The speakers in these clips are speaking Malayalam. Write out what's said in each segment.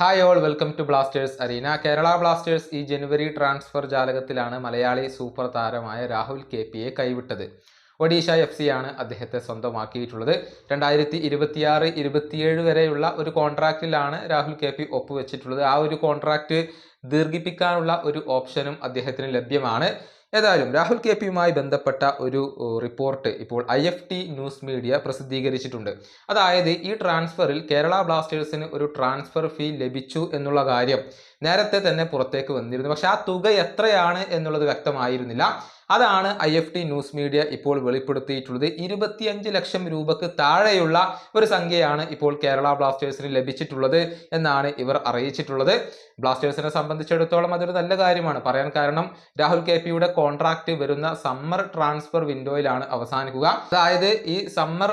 Hi all welcome to Blasters arena Kerala Blasters ഈ ജനുവരി ട്രാൻസ്ഫർ ജാലകത്തിലാണ് മലയാളി സൂപ്പർ താരമായ രാഹുൽ കെ പിയെ കൈവിട്ടത്. ഒഡീഷ എഫ് സി ആണ് അദ്ദേഹത്തെ സ്വന്തമാക്കിയിട്ടുള്ളത്. രണ്ടായിരത്തി ഇരുപത്തിയാറ് ഇരുപത്തിയേഴ് വരെയുള്ള ഒരു കോൺട്രാക്റ്റിലാണ് രാഹുൽ കെ പി ഒപ്പുവെച്ചിട്ടുള്ളത്. ആ ഒരു കോൺട്രാക്റ്റ് ദീർഘിപ്പിക്കാനുള്ള ഒരു ഓപ്ഷനും അദ്ദേഹത്തിന് ലഭ്യമാണ്. ഏതായാലും രാഹുൽ കെ പിയുമായി ബന്ധപ്പെട്ട ഒരു റിപ്പോർട്ട് ഇപ്പോൾ I F T news media പ്രസിദ്ധീകരിച്ചിട്ടുണ്ട്. അതായത് ഈ ട്രാൻസ്ഫറിൽ കേരള ബ്ലാസ്റ്റേഴ്സിന് ഒരു ട്രാൻസ്ഫർ ഫീ ലഭിച്ചു എന്നുള്ള കാര്യം നേരത്തെ തന്നെ പുറത്തേക്ക് വന്നിരുന്നു. പക്ഷെ ആ തുക എത്രയാണ് എന്നുള്ളത് വ്യക്തമായിരുന്നില്ല. അതാണ് I F T news media ഇപ്പോൾ വെളിപ്പെടുത്തിയിട്ടുള്ളത്. ഇരുപത്തിയഞ്ച് ലക്ഷം രൂപക്ക് താഴെയുള്ള ഒരു സംഖ്യയാണ് ഇപ്പോൾ കേരള ബ്ലാസ്റ്റേഴ്സിന് ലഭിച്ചിട്ടുള്ളത് എന്നാണ് ഇവർ അറിയിച്ചിട്ടുള്ളത്. ബ്ലാസ്റ്റേഴ്സിനെ സംബന്ധിച്ചിടത്തോളം അതൊരു നല്ല കാര്യമാണ്. പറയാൻ കാരണം രാഹുൽ കെ പിയുടെ കോൺട്രാക്ട് വരുന്ന സമ്മർ ട്രാൻസ്ഫർ വിൻഡോയിലാണ് അവസാനിക്കുക. അതായത് ഈ സമ്മർ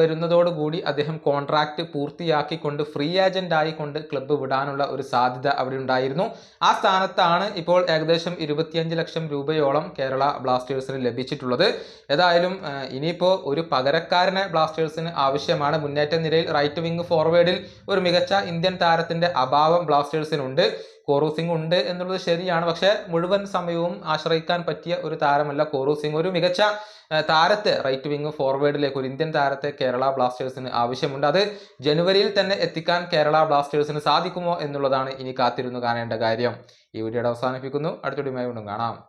വരുന്നതോടുകൂടി അദ്ദേഹം കോൺട്രാക്ട് പൂർത്തിയാക്കിക്കൊണ്ട് ഫ്രീ ഏജന്റ് ആയിക്കൊണ്ട് ക്ലബ്ബ് വിടാനുള്ള ഒരു സാധ്യത അവിടെ ഉണ്ടായിരുന്നു. ആ സ്ഥാനത്താണ് ഇപ്പോൾ ഏകദേശം ഇരുപത്തിയഞ്ച് ലക്ഷം രൂപയോളം കേരള ബ്ലാസ്റ്റേഴ്സിന് ലഭിച്ചിട്ടുള്ളത്. ഏതായാലും ഇനിയിപ്പോൾ ഒരു പകരക്കാരനെ ബ്ലാസ്റ്റേഴ്സിന് ആവശ്യമാണ്. മുന്നേറ്റ നിരയിൽ റൈറ്റ് വിങ് ഫോർവേഡിൽ ഒരു മികച്ച ഇന്ത്യൻ താരത്തിന്റെ അഭാവം ബ്ലാസ്റ്റേഴ്സിനുണ്ട്. കോറു സിംഗ് ഉണ്ട് എന്നുള്ളത് ശരിയാണ്. പക്ഷേ മുഴുവൻ സമയവും ആശ്രയിക്കാൻ പറ്റിയ ഒരു താരമല്ല കോറു സിംഗ്. ഒരു മികച്ച താരത്തെ റൈറ്റ് വിങ് ഫോർവേഡിലേക്ക് ഒരു ഇന്ത്യൻ താരത്തെ കേരള ബ്ലാസ്റ്റേഴ്സിന് ആവശ്യമുണ്ട്. അത് ജനുവരിയിൽ തന്നെ എത്തിക്കാൻ കേരള ബ്ലാസ്റ്റേഴ്സിന് സാധിക്കുമോ എന്നുള്ളതാണ് ഇനി കാത്തിരുന്നു കാണേണ്ട കാര്യം. ഈ വീഡിയോയുടെ അവസാനിപ്പിക്കുന്നു. അടുത്ത വീഡിയോയുമായി വീണ്ടും കാണാം.